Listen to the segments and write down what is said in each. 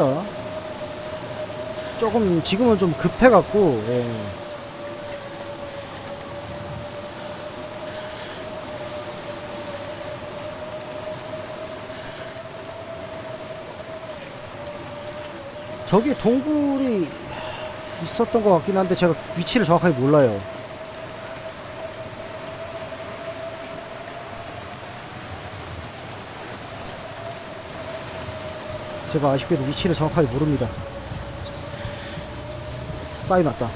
합니다. 조금 지금은 좀 급해갖고 예. 저기 동굴이 있었던 것 같긴 한데 제가 위치를 정확하게 몰라요. 제가 아쉽게도 위치를 정확하게 모릅니다. 쌓이 났다.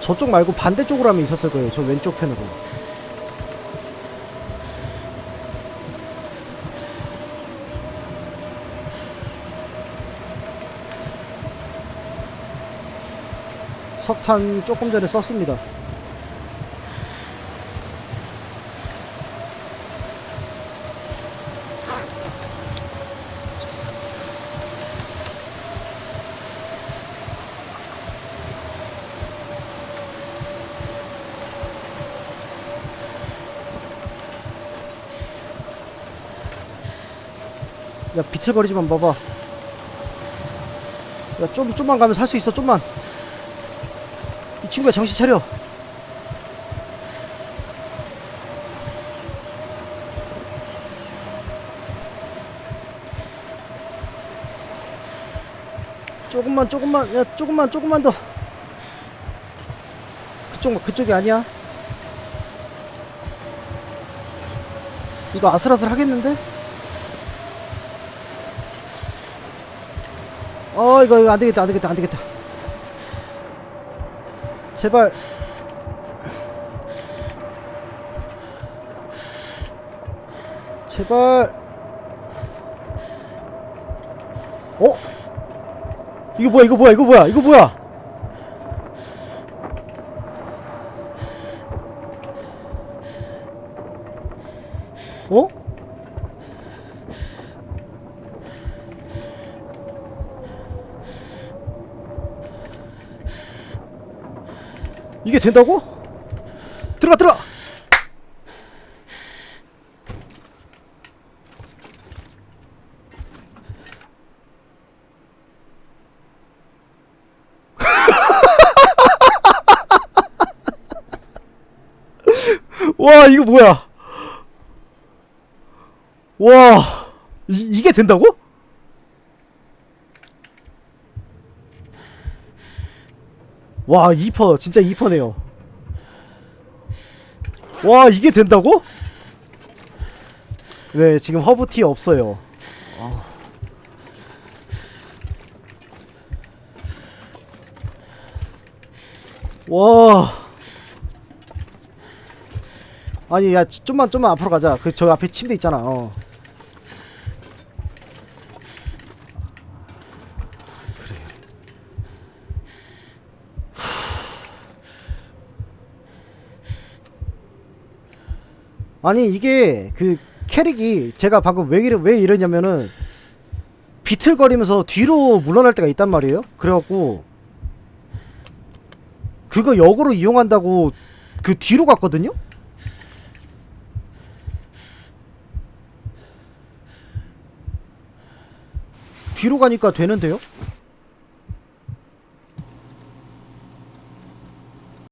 저쪽 말고 반대쪽으로 하면 있었을 거예요. 저 왼쪽 편으로. 석탄 조금 전에 썼습니다. 야 비틀거리지만 봐봐. 야 좀 좀만 가면 살 수 있어 좀만. 이 친구야 정신 차려. 조금만 조금만 야 조금만 조금만 더. 그쪽 그쪽이 아니야. 이거 아슬아슬 하겠는데? 어 이거 이거 안 되겠다 안 되겠다 안 되겠다. 제발. 제발. 어? 이거 뭐야 이거 뭐야 이거 뭐야 이거 뭐야? 어? 이게 된다고? 들어가 들어가 와 이거 뭐야 와 이, 이게 된다고? 와 2퍼 진짜 2퍼네요 와 이게 된다고? 네 지금 허브티 없어요 아. 와 아니 야 좀만 좀만 앞으로 가자 그 저 앞에 침대 있잖아 어. 아니 이게 그 캐릭이 제가 방금 왜 이러 왜 이러냐면은 비틀거리면서 뒤로 물러날 때가 있단 말이에요. 그래갖고 그거 역으로 이용한다고 그 뒤로 갔거든요. 뒤로 가니까 되는데요?